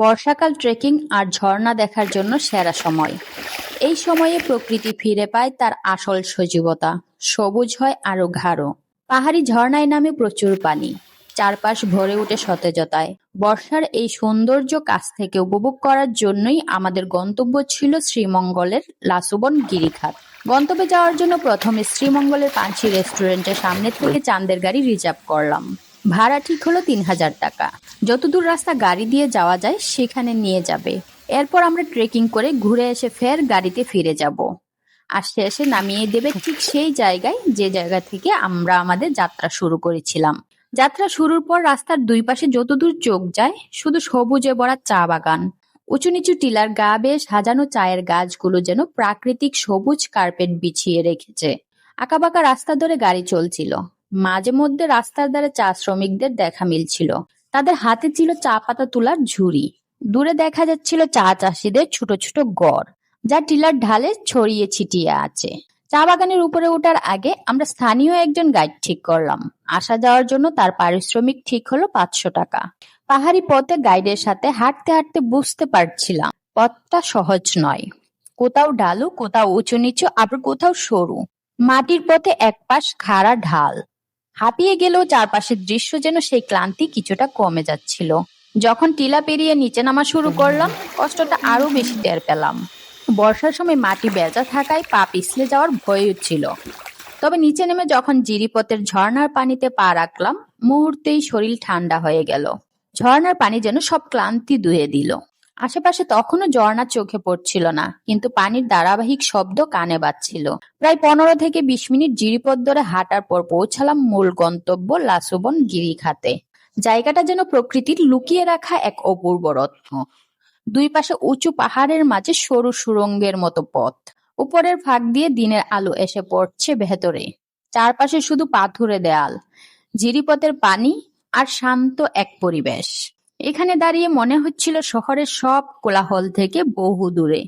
বর্ষাকাল ট্রেকিং আর ঝর্ণা দেখার জন্য সেরা সময়। এই সময়ে প্রকৃতি ফিরে পায় তার আসল সজীবতা, সবুজ হয় আরও গাঢ়। পাহাড়ি ঝর্ণায় নামে প্রচুর পানি, চারপাশ ভরে ওঠে সতেজতায়। বর্ষার এই সৌন্দর্য কাছ থেকে উপভোগ করার জন্যই আমাদের গন্তব্য ছিল শ্রীমঙ্গলের লাসুবন গিরিখাত। গন্তব্যে যাওয়ার জন্য প্রথমে শ্রীমঙ্গলের পাঁচি রেস্টুরেন্টের সামনে থেকে চান্দের গাড়ি রিজার্ভ করলাম। ভাড়া ঠিক হলো তিন হাজার টাকা। যতদূর রাস্তা গাড়ি দিয়ে যাওয়া যায়, সেখানে নিয়ে যাবে। এরপর আমরা ট্রেকিং করে ঘুরে এসে ফের গাড়িতে ফিরে যাব। আর শেষে নামিয়ে দেবে ঠিক সেই জায়গায়, যে জায়গা থেকে আমরা আমাদের যাত্রা শুরু করেছিলাম। যাত্রা শুরুর পর রাস্তার দুই পাশে যতদূর চোখ যায়, শুধু সবুজে ভরা চা বাগান। উঁচু নিচু টিলার গা বেশ সাজানো চায়ের গাছগুলো যেন প্রাকৃতিক সবুজ কার্পেট বিছিয়ে রেখেছে। আঁকাবাঁকা রাস্তা ধরে গাড়ি চলছিল। মাঝে মধ্যে রাস্তার ধারে চা শ্রমিকদের দেখা মিলছিল। তাদের হাতে ছিল চা পাতা তোলার ঝুড়ি। দূরে দেখা যাচ্ছিল চা চাষিদের ছোট ছোট গড়, যা টিলার ঢালে ছড়িয়ে ছিটিয়ে আছে। চা বাগানের উপরে ওঠার আগে আমরা স্থানীয় একজন গাইড ঠিক করলাম। আসা যাওয়ার জন্য তার পারিশ্রমিক ঠিক হলো পাঁচশো টাকা। পাহাড়ি পথে গাইডের সাথে হাঁটতে হাঁটতে বুঝতে পারছিলাম, পথটা সহজ নয়। কোথাও ঢালু কোথাও উঁচু নিচু, আবার কোথাও সরু। মাটির পথে এক পাশ খাড়া ঢাল। হাঁপিয়ে গেলেও চারপাশের দৃশ্য যেন সেই ক্লান্তি কিছুটা কমে যাচ্ছিল। যখন টিলা পেরিয়ে নিচে নামা শুরু করলাম, কষ্টটা আরও বেশি টের পেলাম। বর্ষার সময় মাটি বেজা থাকায় পা পিছলে যাওয়ার ভয় ছিল। তবে নিচে নেমে যখন জিরিপথের ঝর্ণার পানিতে পা রাখলাম, মুহূর্তেই শরীর ঠান্ডা হয়ে গেল। ঝর্ণার পানি যেন সব ক্লান্তি ধুয়ে দিল। আশেপাশে তখনও ঝর্ণা চোখে পড়ছিল না, কিন্তু পানির ধারাবাহিক শব্দ কানে বাজছিল। প্রায় পনেরো থেকে বিশ মিনিট জিরিপথ ধরে হাঁটার পর পৌঁছালাম মূল গন্তব্য লাসুবন গিরিখাতে। জায়গাটা যেন প্রকৃতির লুকিয়ে রাখা এক অপূর্ব রত্ন। দুই পাশে উঁচু পাহাড়ের মাঝে সরু সুরঙ্গের মতো পথ। উপরের ফাঁক দিয়ে দিনের আলো এসে পড়ছে ভেতরে। চারপাশে শুধু পাথুরে দেয়াল, জিরিপথের পানি আর শান্ত এক পরিবেশ। এখানে দাঁড়িয়ে মনে হচ্ছিল শহরের সব কোলাহল থেকে বহু দূরে।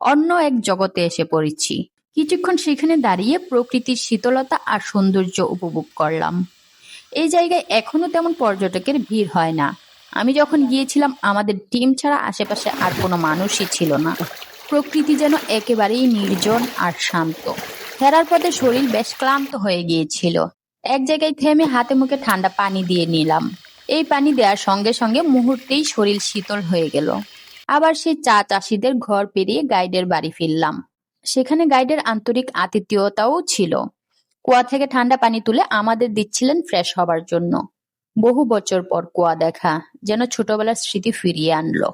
অন্য এক জগতে এসে পড়েছি। কিছুক্ষণ সেখানে দাঁড়িয়ে প্রকৃতির শীতলতা আর সৌন্দর্য উপভোগ করলাম। এই জায়গায় এখনও তেমন পর্যটকের ভিড় হয় না। আমি যখন গিয়েছিলাম, আমাদের টিম ছাড়া আশেপাশে আর কোনো মানুষই ছিল না। প্রকৃতি যেন একেবারেই নির্জন আর শান্ত। ফেরার পথে শরীর বেশ ক্লান্ত হয়ে গিয়েছিল। এক জায়গায় থেমে হাতে মুখে ঠান্ডা পানি দিয়ে নিলাম। এই পানি দেওয়ার সঙ্গে সঙ্গে মুহূর্তেই শরীর শীতল হয়ে গেল। আবার সেই চা চাষিদের ঘর পেরিয়ে গাইডের বাড়ি ফিরলাম। সেখানে গাইডের আন্তরিক আতিথেয়তাও ছিল। কুয়া থেকে ঠান্ডা পানি তুলে আমাদের দিচ্ছিলেন ফ্রেশ হবার জন্য। বহু বছর পর কুয়া দেখা, যেন ছোটবেলার স্মৃতি ফিরিয়ে আনলো।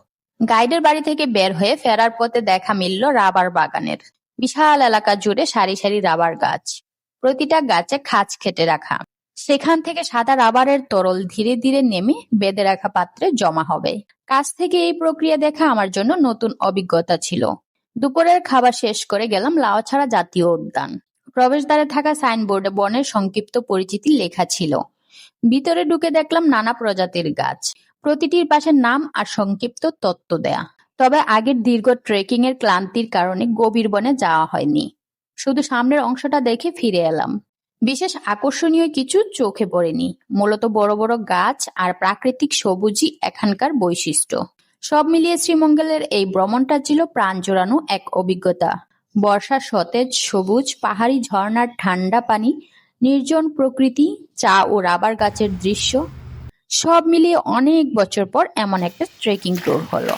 গাইডের বাড়ি থেকে বের হয়ে ফেরার পথে দেখা মিলল রাবার বাগানের। বিশাল এলাকা জুড়ে সারি সারি রাবার গাছ। প্রতিটা গাছে খাঁজ খেটে রাখা। সেখান থেকে সাদা রাবারের তরল ধীরে ধীরে নেমে বেঁধে রাখা পাত্রে জমা হবে। কাছ থেকে এই প্রক্রিয়া দেখা আমার জন্য নতুন অভিজ্ঞতা ছিল। দুপুরের খাবার শেষ করে গেলাম লাওছাড়া জাতীয় উদ্যান। প্রবেশদ্বারে থাকা সাইনবোর্ডে বনের সংক্ষিপ্ত পরিচিতি লেখা ছিল। ভিতরে ঢুকে দেখলাম নানা প্রজাতির গাছ। প্রতিটির পাশে নাম আর সংক্ষিপ্ত তত্ত্ব দেয়া। তবে আগের দীর্ঘ ট্রেকিং এর ক্লান্তির কারণে গভীর বনে যাওয়া হয়নি। শুধু সামনের অংশটা দেখে ফিরে এলাম। বিশেষ আকর্ষণীয় কিছু চোখে পড়েনি। মূলত বড় বড় গাছ আর প্রাকৃতিক সবুজই এখানকার বৈশিষ্ট্য। সব মিলিয়ে শ্রীমঙ্গলের এই ভ্রমণটা ছিল প্রাণ জোড়ানো এক অভিজ্ঞতা। বর্ষা সতেজ, সবুজ, পাহাড়ি ঝর্ণার ঠান্ডা পানি, নির্জন প্রকৃতি, চা ও রাবার গাছের দৃশ্য, সব মিলিয়ে অনেক বছর পর এমন একটা ট্রেকিং ট্যুর হলো।